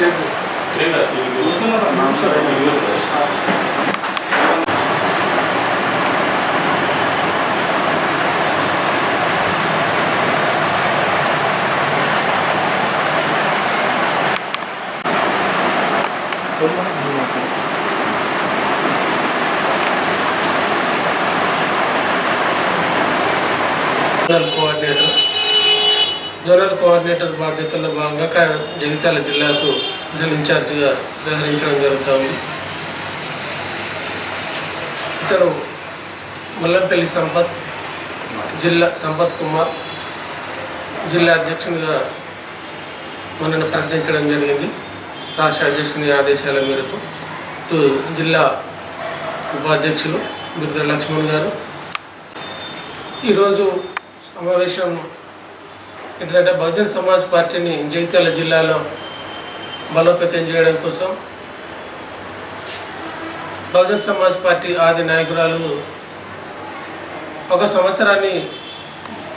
చెప్పు zonal coordinator zonal coordinator బాధ్యతల్లో భాగంగా జగిత్యాల జిల్లాకు జల్ ఇన్ఛార్జిగా వ్యవహరించడం జరుగుతుంది. ఇతను ముల్లంపల్లి సంపత్ జిల్లా సంపత్ కుమార్ జిల్లా అధ్యక్షునిగా మనను ప్రకటించడం జరిగింది. రాష్ట్ర అధ్యక్షుని ఆదేశాల మేరకు జిల్లా ఉపాధ్యక్షులు దుర్గ లక్ష్మణ్ గారు. ఈరోజు సమావేశం ఏంటంటే బహుజన సమాజ్ పార్టీని జగిత్యాల జిల్లాలో బలోపేతం చేయడం కోసం బహుజన్ సమాజ్ పార్టీ ఆది నాయకురాలు ఒక సంవత్సరాన్ని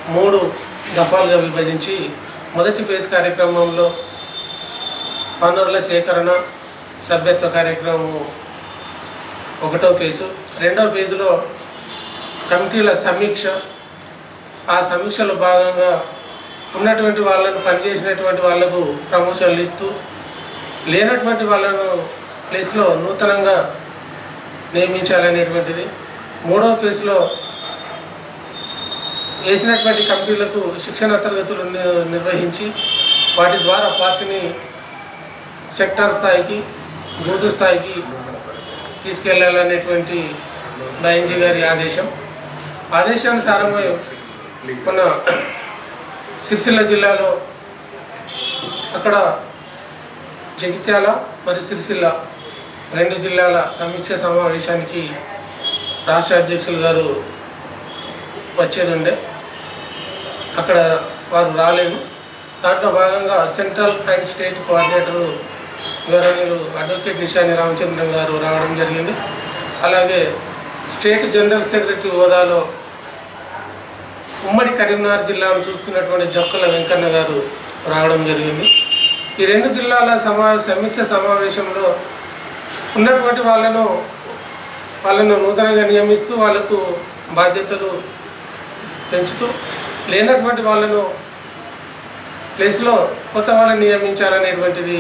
మూడు దఫాలుగా విభజించి మొదటి ఫేజ్ కార్యక్రమంలో వనరుల సేకరణ సభ్యత్వ కార్యక్రమం ఒకటో ఫేజు. రెండో ఫేజులో కమిటీల సమీక్ష. ఆ సమీక్షలో భాగంగా ఉన్నటువంటి వాళ్ళను పనిచేసినటువంటి వాళ్ళకు ప్రమోషన్లు ఇస్తూ లేనటువంటి వాళ్ళను ప్లేస్లో నూతనంగా నియమించాలనేటువంటిది. మూడవ ఫేజ్లో వేసినటువంటి కమిటీలకు శిక్షణ తరగతులు నిర్వహించి వాటి ద్వారా పార్టీని సెక్టార్ స్థాయికి బూత్ స్థాయికి తీసుకెళ్ళాలనేటువంటి బైఎన్జీ గారి ఆదేశం. ఆదేశానుసారమే మన సిరిసిల్ల జిల్లాలో అక్కడ జగిత్యాల మరియు సిరిసిల్ల రెండు జిల్లాల సమీక్ష సమావేశానికి రాష్ట్ర అధ్యక్షులు గారు వచ్చేది ఉండే అక్కడ వారు రాలేదు. దాంట్లో భాగంగా సెంట్రల్ అండ్ స్టేట్ కోఆర్డినేటరు గౌరవనీయులు అడ్వకేట్ నిశాని రామచంద్రన్ గారు రావడం జరిగింది. అలాగే స్టేట్ జనరల్ సెక్రటరీ హోదాలో ఉమ్మడి కరీంనగర్ జిల్లాను చూస్తున్నటువంటి జక్కుల వెంకన్న గారు రావడం జరిగింది. ఈ రెండు జిల్లాల సమా సమీక్ష సమావేశంలో ఉన్నటువంటి వాళ్ళను వాళ్ళను నూతనంగా నియమిస్తూ వాళ్ళకు బాధ్యతలు పెంచుతూ లేనటువంటి వాళ్ళను ప్లేస్లో కొత్త వాళ్ళని నియమించాలనేటువంటిది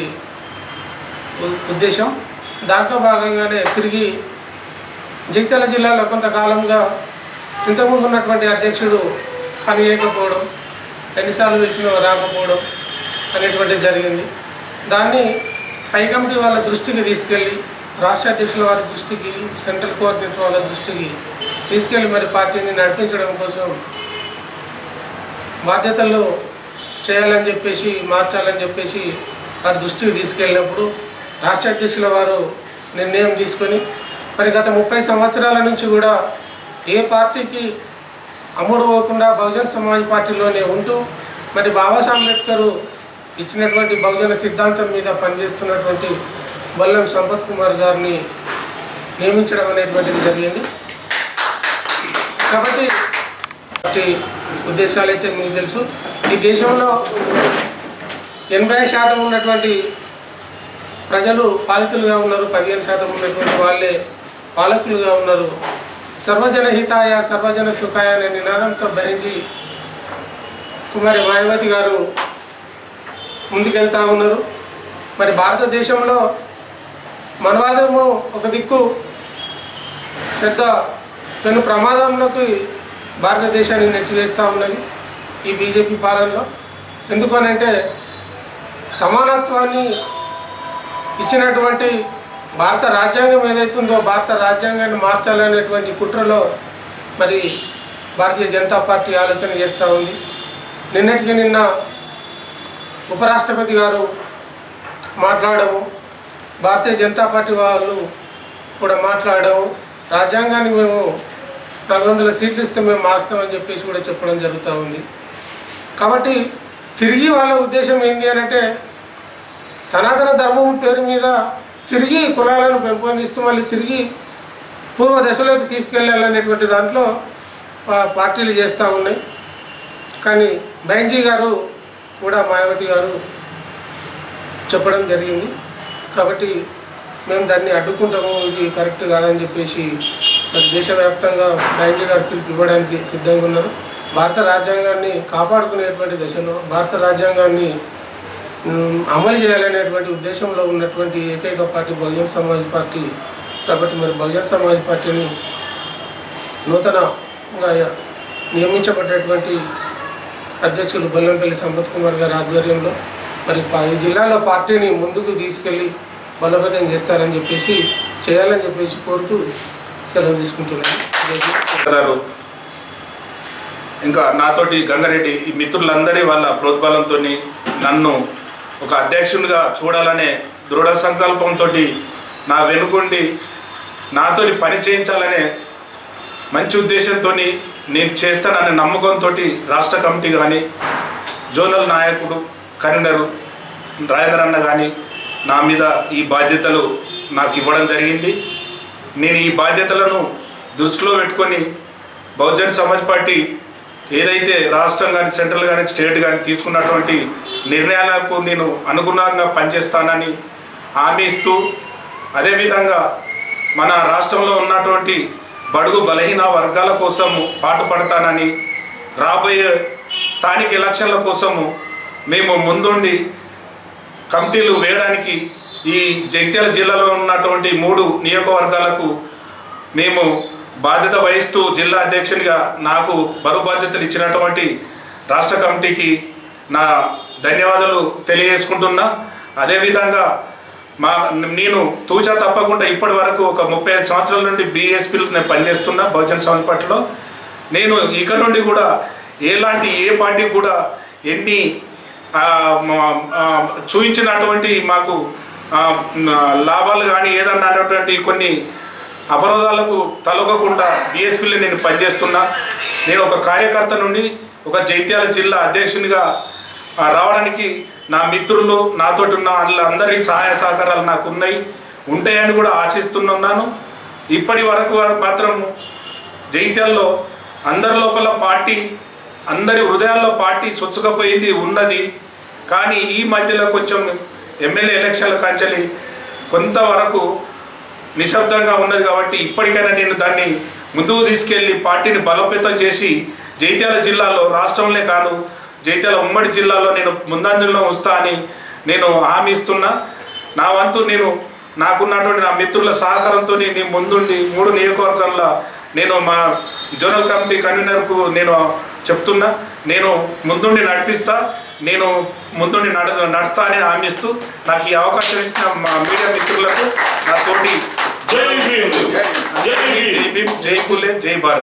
ఉద్దేశం. దాంట్లో భాగంగానే తిరిగి జగిత్యాల జిల్లాలో కొంతకాలంగా ఇంతకుముందు ఉన్నటువంటి అధ్యక్షుడు పని చేయకపోవడం ఎన్నిసార్లు పిలిచిన రాకపోవడం అనేటువంటిది జరిగింది. దాన్ని హై కమిటీ వాళ్ళ దృష్టికి తీసుకెళ్ళి రాష్ట్ర అధ్యక్షుల వారి దృష్టికి సెంట్రల్ కోఆర్డినేటర్ వాళ్ళ దృష్టికి తీసుకెళ్ళి మరి పార్టీని నడిపించడం కోసం బాధ్యతలు చేయాలని చెప్పేసి మార్చాలని చెప్పేసి వారి దృష్టికి తీసుకెళ్ళినప్పుడు రాష్ట్ర అధ్యక్షుల వారు నిర్ణయం తీసుకొని మరి గత ముప్పై సంవత్సరాల నుంచి కూడా ఏ పార్టీకి అమ్ముడు పోకుండా బహుజన సమాజ్ పార్టీలోనే ఉంటూ మరి బాబాసాహెబ్ అంబేద్కర్ ఇచ్చినటువంటి బహుజన సిద్ధాంతం మీద పనిచేస్తున్నటువంటి బల్లం సంపత్ కుమార్ గారిని నియమించడం అనేటువంటిది జరిగింది. కాబట్టి పార్టీ ఉద్దేశాలు అయితే మీకు తెలుసు. ఈ దేశంలో ఎనభై శాతం ఉన్నటువంటి ప్రజలు పాలితులుగా ఉన్నారు పదిహేను శాతం ఉన్నటువంటి వాళ్ళే పాలకులుగా ఉన్నారు. సర్వజన హితాయ సర్వజన సుఖాయ అనే నినాదంతో భరించి కుమారి మాయావతి గారు ముందుకెళ్తా ఉన్నారు. మరి భారతదేశంలో మనవాదము ఒక దిక్కు పెద్ద పెను ప్రమాదంలోకి భారతదేశాన్ని నెట్టివేస్తూ ఉన్నది ఈ బీజేపీ పాలనలో. ఎందుకు అంటే సమానత్వాన్ని ఇచ్చినటువంటి భారత రాజ్యాంగం ఏదైతుందో భారత రాజ్యాంగాన్ని మార్చాలనేటువంటి కుట్రలో మరి భారతీయ జనతా పార్టీ ఆలోచన చేస్తూ ఉంది. నిన్నటికి నిన్న ఉపరాష్ట్రపతి గారు మాట్లాడము భారతీయ జనతా పార్టీ వాళ్ళు కూడా మాట్లాడము రాజ్యాంగానికి మేము నాలుగు వందల సీట్లు ఇస్తే మేము మారుస్తామని చెప్పేసి కూడా చెప్పడం జరుగుతూ ఉంది. కాబట్టి తిరిగి వాళ్ళ ఉద్దేశం ఏంటి అని అంటే సనాతన ధర్మం పేరు మీద తిరిగి కులాలను పెంపొందిస్తూ మళ్ళీ తిరిగి పూర్వ దశలోకి తీసుకెళ్ళాలనేటువంటి దాంట్లో పార్టీలు చేస్తూ ఉన్నాయి. కానీ బెంజీ గారు కూడా మాయావతి గారు చెప్పడం జరిగింది. కాబట్టి మేము దాన్ని అడ్డుకుంటాము ఇది కరెక్ట్ కాదని చెప్పేసి మరి దేశవ్యాప్తంగా బ్యాంజీ గారు పిలుపు ఇవ్వడానికి సిద్ధంగా ఉన్నారు. భారత రాజ్యాంగాన్ని కాపాడుకునేటువంటి దశలో భారత రాజ్యాంగాన్ని అమలు చేయాలనేటువంటి ఉద్దేశంలో ఉన్నటువంటి ఏకైక పార్టీ బహుజన సమాజ్ పార్టీ. కాబట్టి మరి బహుజన సమాజ్ పార్టీని నూతనంగా నియమించబడ్డటువంటి అధ్యక్షులు బొల్లంపల్లి సంపత్ కుమార్ గారి ఆధ్వర్యంలో మరి ఈ జిల్లాలో పార్టీని ముందుకు తీసుకెళ్ళి బలోపేతం చేస్తారని చెప్పేసి చేయాలని చెప్పేసి కోరుతూ సెలవు తీసుకుంటున్నాను. ఇంకా నాతోటి గంగారెడ్డి ఈ మిత్రులందరి వాళ్ళ ప్రోద్బలంతో నన్ను ఒక అధ్యక్షునిగా చూడాలనే దృఢ సంకల్పంతో నా వెనుకొండి నాతోని పని చేయించాలనే మంచి ఉద్దేశంతో నేను చేస్తాననే నమ్మకంతో రాష్ట్ర కమిటీ కానీ జోనల్ నాయకుడు కన్వీనరు రాజేంద్ర అన్న కానీ నా మీద ఈ బాధ్యతలు నాకు ఇవ్వడం జరిగింది. నేను ఈ బాధ్యతలను దృష్టిలో పెట్టుకొని బహుజన్ సమాజ్ పార్టీ ఏదైతే రాష్ట్రం కానీ సెంట్రల్ కానీ స్టేట్ కానీ తీసుకున్నటువంటి నిర్ణయాలకు నేను అనుగుణంగా పనిచేస్తానని హామీ ఇస్తూ అదేవిధంగా మన రాష్ట్రంలో ఉన్నటువంటి బడుగు బలహీన వర్గాల కోసం పాటుపడతానని రాబోయే స్థానిక ఎలక్షన్ల కోసము మేము ముందుండి కమిటీలు వేయడానికి ఈ జగిత్యాల జిల్లాలో ఉన్నటువంటి మూడు నియోజకవర్గాలకు మేము బాధ్యత వహిస్తూ జిల్లా అధ్యక్షునిగా నాకు బరువు బాధ్యతలు ఇచ్చినటువంటి రాష్ట్ర కమిటీకి నా ధన్యవాదాలు తెలియజేసుకుంటున్నా. అదేవిధంగా మా నేను తూచా తప్పకుండా ఇప్పటి వరకు ఒక ముప్పై ఐదు సంవత్సరాల నుండి బీఎస్పీలో నేను పనిచేస్తున్నా బహుజన్ సమాజ్ పార్టీలో. నేను ఇక నుండి కూడా ఎలాంటి ఏ పార్టీ కూడా ఎన్ని చూపించినటువంటి మాకు లాభాలు కానీ ఏదన్నా అన్నటువంటి కొన్ని అవరోధాలకు తలగకుండా బీఎస్పీలో నేను పనిచేస్తున్నా. నేను ఒక కార్యకర్త నుండి ఒక జైత్యాల జిల్లా అధ్యక్షునిగా రావడానికి నా మిత్రులు నాతోటి ఉన్న వాళ్ళందరి సహాయ సహకారాలు నాకు ఉన్నాయి ఉంటాయని కూడా ఆశిస్తున్నాను. ఇప్పటి వరకు మాత్రం జైత్యాల్లో అందరి లోపల పార్టీ అందరి హృదయాల్లో పార్టీ చొచ్చుకపోయింది ఉన్నది. కానీ ఈ మధ్యలో కొంచెం ఎమ్మెల్యే ఎలక్షన్ల కాంచెలి కొంతవరకు నిశ్శబ్దంగా ఉన్నది కాబట్టి ఇప్పటికైనా నేను దాన్ని ముందుకు తీసుకెళ్ళి పార్టీని బలోపేతం చేసి జైత్యాల జిల్లాలో రాష్ట్రంలో కాదు జైత్యాల ఉమ్మడి జిల్లాలో నేను ముందంజలో వస్తా అని నేను హామీ ఇస్తున్నా. నా వంతు నేను నాకున్నటువంటి నా మిత్రుల సహకారంతో నేను ముందుండి మూడు నియోజకవర్గాల్లో నేను మా జోనల్ కమిటీ కన్వీనర్కు నేను చెప్తున్నా. నేను ముందుండి నడిపిస్తా నేను ముందుండి నడ నడుస్తా అని హామీ ఇస్తూ నాకు ఈ అవకాశం ఇచ్చిన మా మీడియా మిత్రులకు నా తోటి జై జై భీమ్ జై భీమ్ జై పులే జై భారత్.